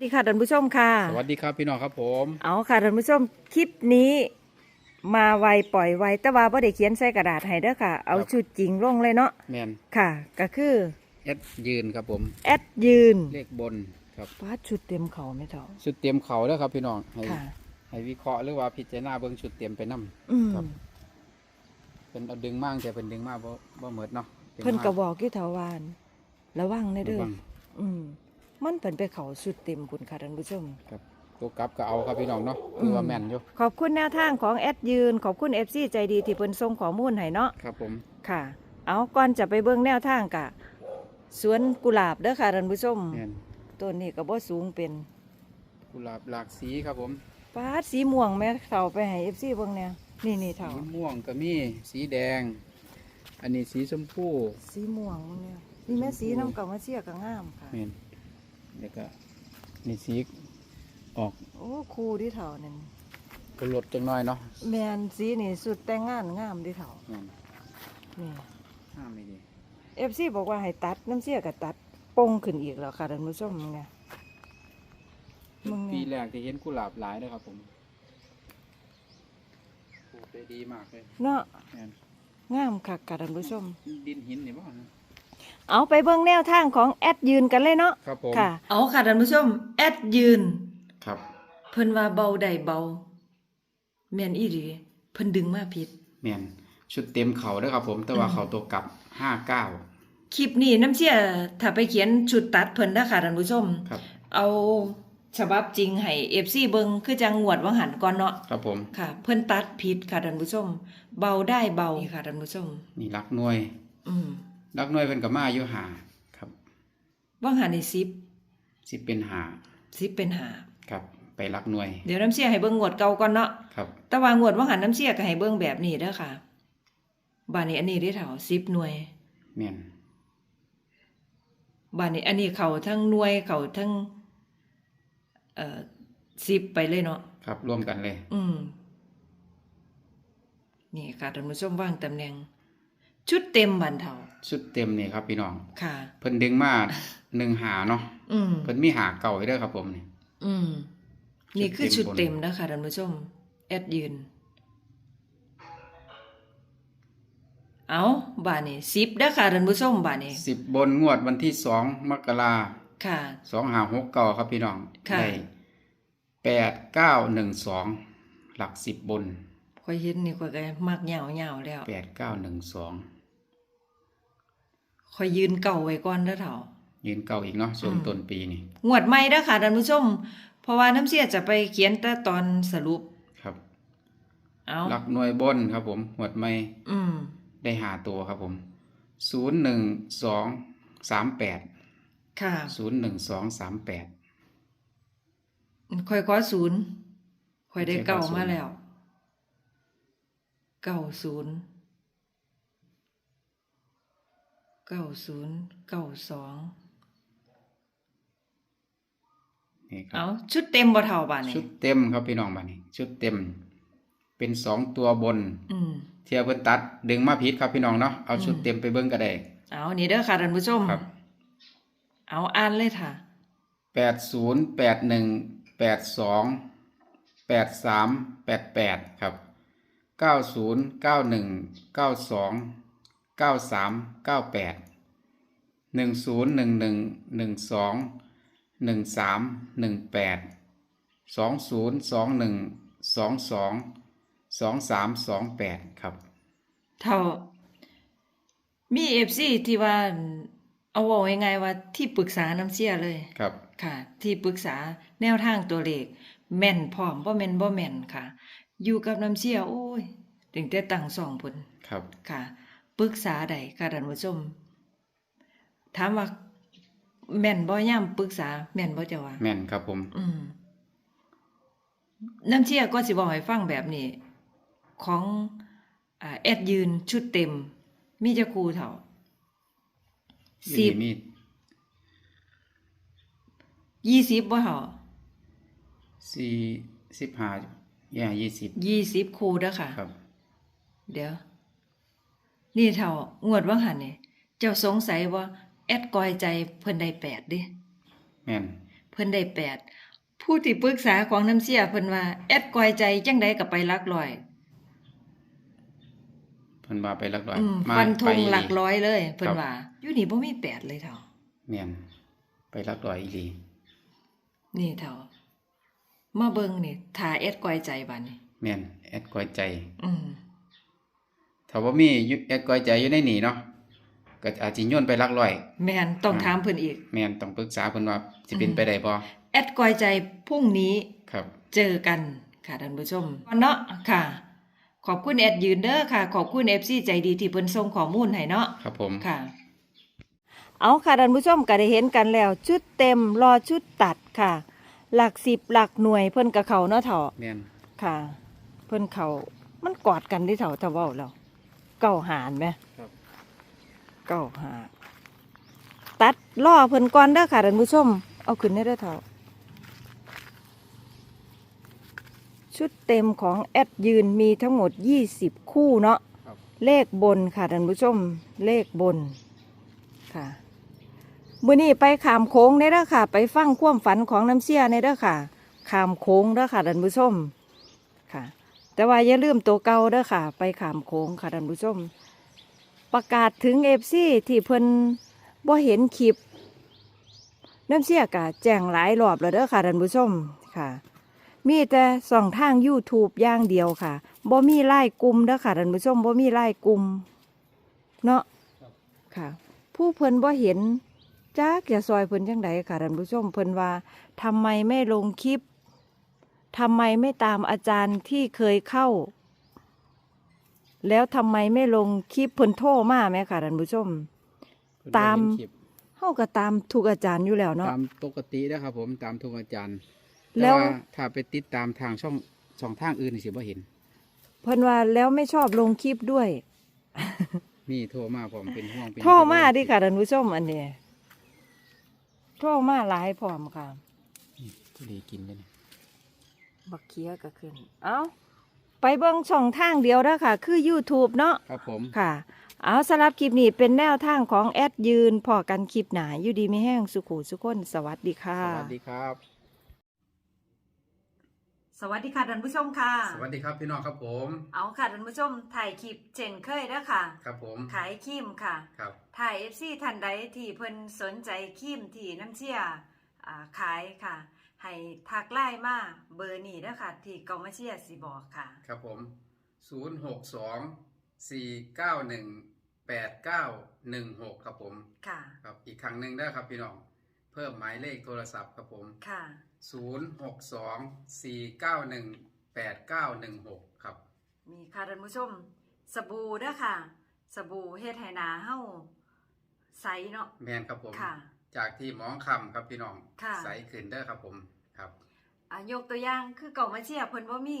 สวัสดีค่ะท่านผู้ชมค่ะสวัสดีครับพี่น้องครับผม เอาค่ะท่านผู้ชมคลิปนี้มาไวปล่อยไวแต่ว่าไ่ได้เขียนใส่กระดาษให้เด้อค่ะ เอาชุดจริงลงเลยเนาะแมนค่ะ ก็คือเอดยืนครับผมแอดยืนเลขบนครับวาดชุดเต็มเขาไม่เท่าชุดเตรียมเขาแล้วครับพี่น้องให้ค่ะ ให้วิเคราะห์หรือว่าพิจารณาเบื้องชุดเตรียมไปนํอืมครับ เป็นเอาดึงมากแต่เป็นดึงมากบ่บ่เหมิดเนาะดึงเพิ่นกระมาบอกอยู่แถววานระวังนะเด้อระวังอืม มันเป็นไปเขาชุดเต็มคุณค่ะท่านผู้ชม ครับตัวกลับก็เอาครับพี่น้องเนาะคือว่าแม่นอยู่ขอบคุณแนวทางของแอดยืน ขอบคุณเอฟซีใจดีที่เพิ่นส่งข้อมูลให้เนาะครับผมค่ะ เอาก่อนจะไปเบิ่งแนวทางกะสวนกุหลาบเด้อค่ะท่านผู้ชมแม่นต้นนี้ก็บ่สูงเป็นกุหลาบหลากสีครับผมฟ้าดสีม่วงแม่เฒ่าไปให้ FC เบิ่งแนวนี่นี่สีเฒ่าม่วงก็มีสีแดง อันนี้สีชมพูสีม่วงเบิ่งแนวนี่แม่สีน้ำเก่ามาเสียก็งามค่ะแม่น แล้วก็นี่สีออกโอ้ครูที่เฒ่านั่นกระหลดจังน้อยเนาะแม่นสีนี่สุดแต่งงานงามที่เฒ่าแม่นนี่ห้ามไม่ดี FC บอกว่าให้ตัดน้ำเสียก็ตัดปงขึ้นอีกแล้วค่ะท่านผู้ชมมึงไงมึงปีไงแรกที่เห็นกุหลาบหลายเลยครับผมปลูกได้ดีมากเลยเนาะแม่นงามค่ะค่ะท่านผู้ชม ดินหินนี่บ่ฮะ เอาไปเบิ่งแนวทางของแอดยืนกันเลยเนาะครับผมค่ะเอาค่ะท่านผู้ชมแอดยืน ครับ เพิ่นว่าเบาได้เบาแม่นอีหลีเพิ่นดึงมาผิด แม่นชุดเต็มเขาเด้วยครับผม แต่ว่าอืมเขาตัวกลับห้าเก้าคลิปนี้น้ำเชี่ยถ้าไปเขียนชุดตัดเพิ่นนะค่ะท่านผู้ชม ครับ เอาฉบับจริงให้ FC เบิ่งคือจังงวดวังหันก่อนเนาะครับผม ค่ะ เพิ่นตัดผิดค่ะท่านผู้ชม เบาได้เบานี่ค่ะท่านผู้ชม นี่รักหน่วย อืม รักหน่วยเป็นกับมาอยู่หาครับวังหันนี่10สิเป็นหา10เป็นหาครับ ไปรักหน่วยเดี๋ยวน้ำเชี่ยให้เบิ่งงวดเก่าก่อนเนาะครับ แต่ว่างวดวังหันน้ำเชี่ยก็ให้เบิ่งแบบนี้เด้อค่ะบาดนี้อันนี้ได้เท่า10หน่วยแม่นบ้านนี้อันนี้เขาทั้งหน่วยเขาทั้งเอ่อสิบไปเลยเนาะครับร่วมกันเลย อืมนี่ค่ะท่านผู้ชมว่างตำแหน่ง ชุดเต็มบันเทา ชุดเต็มนี่ครับพี่น้องค่ะ เพิ่นดึงมาหนึ่งหาเนาะอืมเพิ่นมีหาเก่าไว้เด้อครับผมนี่อืมนี่คือชุชุดดเต็เต็มมนะคะท่านผู้ชม แอดยืน เอาบ้านนี้สิบเด้อค่ะท่านผู้ชมบ้านนี้สิบบนงวดวันที่สองมกราค่ะ สองหาหกเก้าครับพี่น้องค่ะ ได้แปดเก้าหนึ่งสองหลักสิบบนคอยเห็นนี่คอยก็มักเหยาวเหยาวๆแล้วแปดเก้าหนึ่งสอง คอยยืนเก่าไว้ก่อนเด้อเถ่ายืนเก่าอีกเนาะช่วงอืมต้นปีนี่งวดใหม่เด้อค่ะท่านผู้ชม เพราะว่าน้ำเสียจะไปเขียนแต่ตอนสรุปครับ เอาหลักหน่วยบนครับ ผมหวดไม่อืมได้หาตัวครับผมศูนย์หนึ่งสองสามแปดค่ะศูนย์หนึ่งสองสามแปดค่อยขอศูนย์ค่อยได้โอเคขอเก่าศูนย์มาแล้วเก้าศูนย์ เก้าศูนย์เก้าสองนี่ครัเอาบชุดเต็มบ่เท่าบาทนี่ชุดเต็มครับพี่น้องบ้านนี้ ชุดเต็ม เป็นสองตัวบน อืม เทียบเพิ่นตัด ดึงมาผิดครับพี่น้องเนาะเอาชุดอืม เต็มไปเบิ้งก็ได้ เอานี่เด้อค่ะท่านผู้ชมครับ เอาอ่านเลยค่ะแปดศูนย์แปดหนึ่งแปดสองแปดสามแปดแปดครับเก้าศูนย์เก้าหนึ่งเก้าสอง เก้าสามเก้าแปดหนึ่งศูนย์หนึ่งหนึ่งหนึ่งสองหนึ่งสามหนึ่งแปดสองศูนย์สองหนึ่งสองสองสองสามสองแปดครับ เท่า มีเอฟซีที่ว่าเอาบอกยังไงายๆว่าที่ปรึกษาน้ำเสียเลยครับ ค่ะ ที่ปรึกษาแนวทางตัวเลขแม่นพร้อมบ่แม่นบ่แม่นค่ะ อยู่กับน้ำเสียโอ้ย ถึงแต่ตั้งสองพุ่นครับค่ะ ปรึกษาใดค่ะท่านผู้ชม ถามว่า แม่นบ่ย่ํปรึกษา แม่นบ่เจ้าว่าแม่นครับผม อืมน้ำเชี่ยก็สิบอกให้ฟังแบบนี้ ของอ่าแอดยืนชุดเต็ม มีจะครูเถ่าสิบมีมีดยี่สิบบ่เถ่าสี่สิบห้าแย่ยี่สิบยี่สิบครูเด้อค่ะ ครับ เดี๋ยว นี่เถ่างวดว่างหันเนี่ยเจ้าสงสัยว่า แอดกอยใจเพิ่นได้แปดเดิแม่นเพิ่นพิ่นได้แปดผู้ที่ปรึกษาของน้ำเสียเพิ่นว่า แอดกอยใจจังใดก็ไปหลักร้อยเพิ่นว่าไปหลักร้อยอืมมาฟันธงไปหลักร้อยเลยเพิ่คนรับว่าอยู่นี่บ่มีแปดเลยเท่า แม่นไปหลักร้อยอีหลีนี่เท่ามาเบิ่งนี่ถ้าแอดกอยใจบัดนี้ แม่นแอดก้อยใจ อืม ถ้าบ่มีอยู่แอดก้อยใจอยู่ในนี่เนาะก็อาจสิโยนไปหลักร้อย แม่นต้องอ่าถามเพิ่นอีก แม่นต้องปรึกษาเพิ่นว่าสิเป็นอืมไปได้บ่แอดกอยใจพรุ่งนี้ครับ เจอกันค่ะท่านผู้ชมเนาะค่ะ ขอบคุณแอดยืนเด้อค่ะ ขอบคุณ FC ใจดีที่เพิ่นส่งข้อมูลให้เนาะครับผมค่ะเอาค่ะท่านผู้ชมก็ได้เห็นกันแล้ว ชุดเต็มรอชุดตัดค่ะ หลักสิบหลักหน่วยเพิ่นกับเขาเนาะเถาะแม่นค่ะ เพิ่นเขามันกอดกันที่เถาถ้าเว้าแล้ว เก้าหารไหมครับ เก้าหาตัดล่อเพิ่นก่อนเด้อค่ะท่านผู้ชม เอาขึ้นได้เด้อเถาะชุดเต็มของแอดยืนมีทั้งหมด 20 คู่เนาะครับ เลขบนค่ะท่านผู้ชม เลขบนค่ะมื้อนี้ไปขามโค้งได้เด้อค่ะ ไปฟังความฝันของน้ำเสียในเด้อค่ะขามโค้งเด้อค่ะท่านผู้ชมค่ะ แต่ว่าอย่าลืมตัวเก่าเด้อค่ะ ไปขามโค้งค่ะท่านผู้ชม ประกาศถึงเอฟซีที่เพิ่นบ่เห็นคลิปน้ำเสียกะแจ้งหลายรอบแล้วเด้อค่ะท่านผู้ชมค่ะ มีแต่สองทาง YouTube อย่างเดียวค่ะบ่มีไล่กลุ่มเด้อค่ะท่านผู้ชมบ่มีไล่กลุ่มเนาะค่ะ ผู้เพิ่นบ่เห็นจักอย่าซอยเพิ่นจังใดค่ะท่านผู้ชมเพิ่นว่าทำไมไม่ลงคลิป ทำไมไม่ตามอาจารย์ที่เคยเข้า แล้วทำไมไม่ลงคลิปเพิ่นโทรมาแม่ค่ะท่านผู้ชมเพิ่นตามบ่เห็นคลิปเฮาก็ตามทุกอาจารย์อยู่แล้วเนาะ ตามปกตินะครับผมตามทุกอาจารย์แล้แต่วว่าถ้าไปติดตามทางช่องช่องทางอื่นนี่สิบ่เห็น เพิ่นว่าแล้วไม่ชอบลงคลิปด้วย มีโทรมาผมเป็นห่วงเป็นโทรมาดิค่ะท่านผู้ชมอันนี้โทรมาหลายพร้อมค่ะผู้ดีกินเลยเนี่ย บักเคียก็ขึ้น เอาไปเบิ่งช่องทางเดียวแล้วค่ะ คือ YouTube เนาะครับผม ค่ะ เอาสำหรับคลิปนี้เป็นแนวทางของแอดยืนพอกันคลิปหนาอยู่ดีไม่แห้งสุขุสุขคนสวัสดีค่ะ สวัสดีครับ สวัสดีค่ะท่านผู้ชมค่ะ สวัสดีครับพี่น้องครับผม เอาค่ะท่านผู้ชมถ่ายคลิปเช่นเคยเด้อค่ะ ครับผม ขายครีมค่ะ ครับถ่าย FC ท่านใดที่เพิ่นสนใจครีมที่น้ำเชี่ยอ่าขายค่ะ ให้ทักไลน์มาเบอร์นี้เด้อค่ะ ที่เกามาเชียสิบอกค่ะ ครับผมศูนย์หกสองสี่เก้าหนึ่งแปดเก้าหนึ่งหกครับผม ค่ะ ครับ อีกครั้งหนึ่งได้ครับพี่น้อง เพิ่มหมายเลขโทรศัพท์ครับผม ค่ะศูนย์หกสองสี่เก้าหนึ่งแปดเก้าหนึ่งหกครับ มีค่ะท่านผู้ชม สบู่เด้อค่ะ สบู่เฮ็ดให้หนาเฮาใสเนาะ แมนครับผม ค่ะ จากที่หมองคำครับพี่น้องค่ะ ใสขึ้นเด้อครับผมครับอ่ายกตัวอย่างคือเก่ามาเชียเพิ่นบ่มี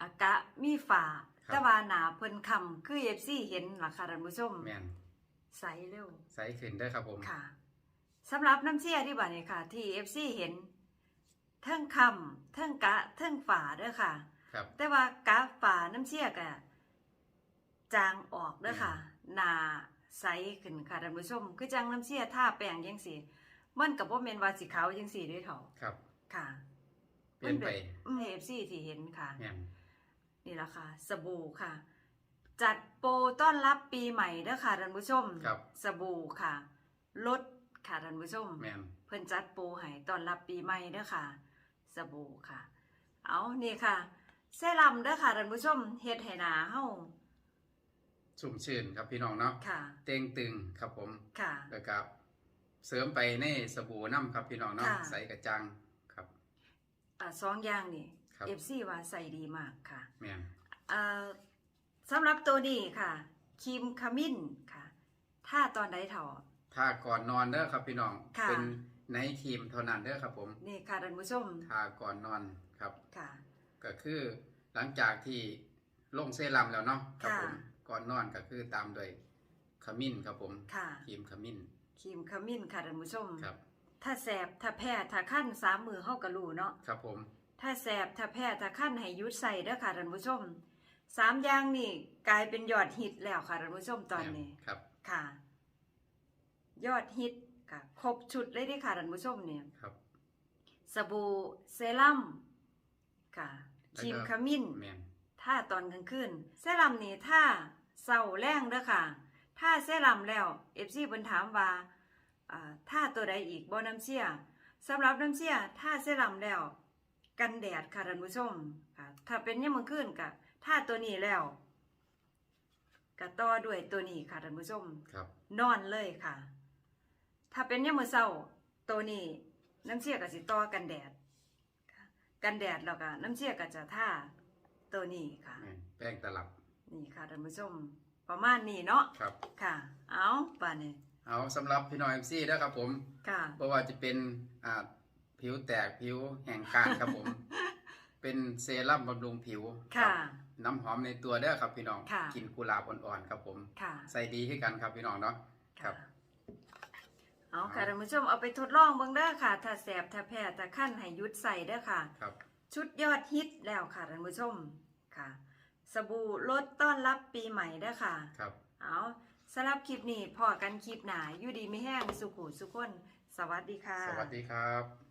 อากะมีฝาครับแต่ว่าหนาเพิ่นคำคือ FC เห็นล่ะค่ะท่านผู้ชมแมนใสเร็ว ใสขึ้นเด้อครับผม ค่ะสำหรับน้ำเชี่ยที่บ่านี่ค่ะ ที่ FC เห็นเทิงคำเทิงกะเทิงฝาเด้อค่ะ ครับ แต่ว่ากะฝาน้ำเชี่ยกะจางออกเด้อค่ะหนา ใสขึ้นค่ะท่านผู้ชม คือจังน้ำเชี่ยท่าแป้งจังสีมันกับว่าเมนว่าสีขาวจังสีด้วยเถาครับ ค่ะเปลี่ยนไปอืมเอฟซีที่เห็นค่ะแมนนี่แหละค่ะ สบู่ค่ะ จัดโปรต้อนรับปีใหม่เด้อค่ะท่านผู้ชมครับสบู่ค่ะลดค่ะท่านผู้ชมแมนเพิ่นจัดโปรให้ต้อนรับปีใหม่เด้อค่ะ สบู่ค่ะ เอานี่ค่ะเซรั่มเด้อค่ะท่านผู้ชมเฮ็ดให้หน้าเฮา ชุ่มชื่นครับพี่น้องเนาะค่ะ เต่งตึงครับผมค่ะ แล้วก็เสริมไปในสบู่น้ำครับพี่น้องเนาะค่ะ ใสกระจังครับ อ่าสองอย่างนี่ครับ FC ว่าใส่ดีมากค่ะแมนอ่าสำหรับตัวนี้ค่ะครีมขมิ้นค่ะ ถ้าตอนใดเถา ถ้าก่อนนอนเด้อครับพี่น้องค่ะ เป็นไนท์ครีมเท่านั้นเด้อครับผมนี่ค่ะท่านผู้ชมทาก่อนนอนครับ ค่ะ ก็คือหลังจากที่ลงเซรั่มแล้วเนาะครับค่ะ ผม ก่อนนอนก็คือตามโดวยขมิ้นครับผมค่ะ ครีมขมิ้นครีมขมิ้นค่ะท่านผู้ชม ครับ ถ้าแสบถ้าแพ้ถ้าขั้นสามมือเฮากะรู้เนาะ ครับผม ถ้าแสบถ้าแพ้ถ้าขั้นให้หยุดใส่เด้อค่ะท่านผู้ชม สามอย่างนี่กลายเป็นยอดฮิตแล้วค่ะท่านผู้ชมตอนนี้ ครับ ค่ะ ยอดฮิตค่ะครบชุดเลยเด้อค่ะท่านผู้ชมเนี่ย ครับ สบู่เซรั่มค่ะแล้วก็ครีมขมิ้น แมนถ้าตอนกลางคืนเซรั่มนี่ถ้า เศร้าแรงเด้อค่ะ ถ้าเซรั่มแล้วเอฟซีเพิ่นถามว่าอ่าถ้าตัวใดอีกบ่น้ำเสียสำหรับน้ำเสียถ้าเซรั่มแล้ว กันแดดค่ะท่านผู้ชมค่ะ ถ้าเป็นยามมื้อคืนก็ถ้าตัวนี้แล้วก็ต่อด้วยตัวนี้ค่ะท่านผู้ชมครับ นอนเลยค่ะ ถ้าเป็นยามมื้อเช้าตัวนี้น้ำเชี่ยก็สิต่อกันแดดค่ะกันแดดแล้วก็น้ำเชี่ยก็จะท่าตัวนี้ค่ะแมนแป้งตลับ นี่ค่ะท่านผู้ชมประมาณนี้เนาะครับค่ะ เอาป่านนี้เอาสำหรับพี่น้องเอ็มซีนะครับผมค่ะเพราะว่าจะเป็นอ่าผิวแตกผิวแห้งกร้านครับผม เป็นเซรั่มบำรุงผิวค่ะรับน้ำหอมในตัวเด้อครับพี่น้องค่ะกินกุหลาบอ่อนๆครับผมค่ะ ใส่ดีขึ้นกันครับพี่น้องเนาะครับ เอาค่ะท่านผู้ชมเอาไปทดลองเบิ่งเด้อค่ะ ถ้าแสบถ้าแพ้ถ้าขั้นให้หยุดใส่เด้อค่ะ ครับ ชุดยอดฮิตแล้วค่ะท่านผู้ชมค่ะ สบู่ลดต้อนรับปีใหม่เด้อค่ะ ครับ เอาสำหรับคลิปนี้พอกันคลิปหนาอยู่ดีไม่แห้งสุขุสุขคน สวัสดีค่ะ สวัสดีครับ